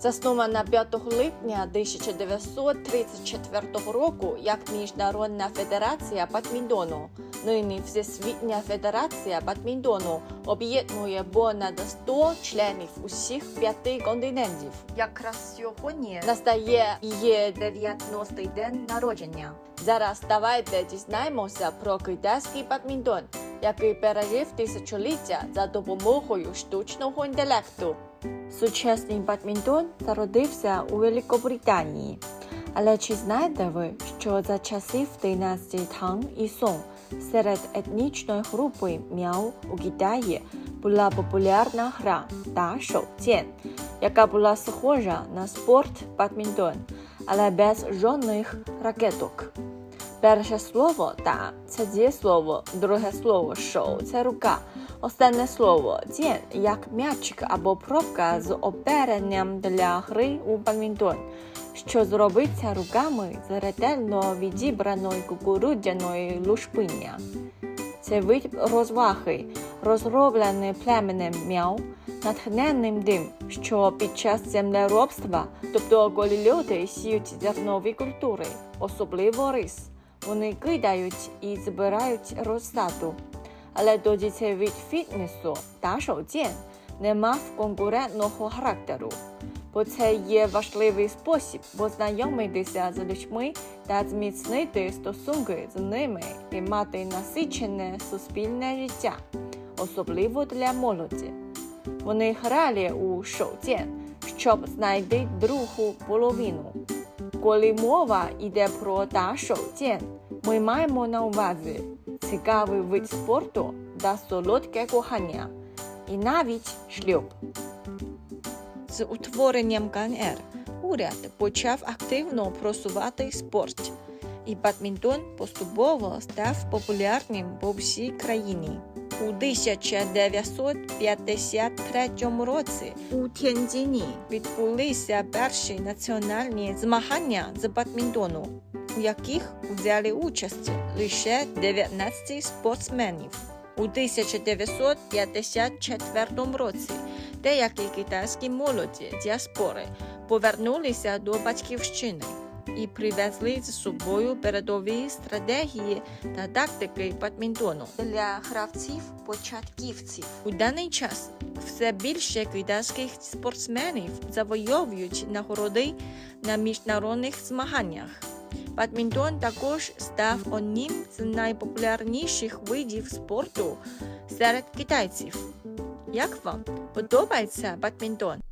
Заснована 5 липня 1934 року як Міжнародна федерація бадмінтону. Нині Всесвітня федерація бадмінтону об'єднує понад 100 членів усіх п'яти континентів. Якраз сьогодні настає її 90-й день народження. Зараз давайте дізнаємося про китайський бадмінтон, який пережив тисячоліття за допомогою штучного інтелекту. Сучасний бадмінтон зародився у Великобританії. Але чи знаєте ви, що за часів династії Тang і Song серед етнічної групи Мяу у Китаї була популярна гра та шоу-цєн, яка була схожа на спорт бадмінтон, але без жодних ракеток. Перше слово та це дієслово, друге слово шоу це рука. Останнє слово дзєн як м'ячик або пробка з оперенням для гри у бадмінтон, що зробиться руками з ретельно відібраної кукурудзяної лушпиння. Це вид розваги, розроблений племенем мяу, натхненним тим, що під час землеробства, тобто коли люди сіють зернові культури, особливо рис, вони кидають і збирають розсаду. Але тоді цей вид фітнесу та шоу-цєн не мав конкурентного характеру, бо це є важливий спосіб познайомитися з людьми та зміцнити стосунки з ними і мати насичене суспільне життя, особливо для молоді. Вони грали у шоу-цєн, щоб знайти другу половину. Коли мова йде про та шоу-цєн, ми маємо на увазі цікавий вид спорту та солодке кохання, і навіть шлюб. З утворенням КНР уряд почав активно просувати спорт, і бадмінтон поступово став популярним по всій країні. У 1953 році у Тяньцзіні відбулися перші національні змагання з бадмінтону, у яких взяли участь лише 19 спортсменів. У 1954 році деякі китайські молоді діаспори повернулися до батьківщини і привезли з собою передові стратегії та тактики бадмінтону для гравців-початківців. У даний час все більше китайських спортсменів завойовують нагороди на міжнародних змаганнях. Бадмінтон також став одним з найпопулярніших видів спорту серед китайців. Як вам подобається бадмінтон?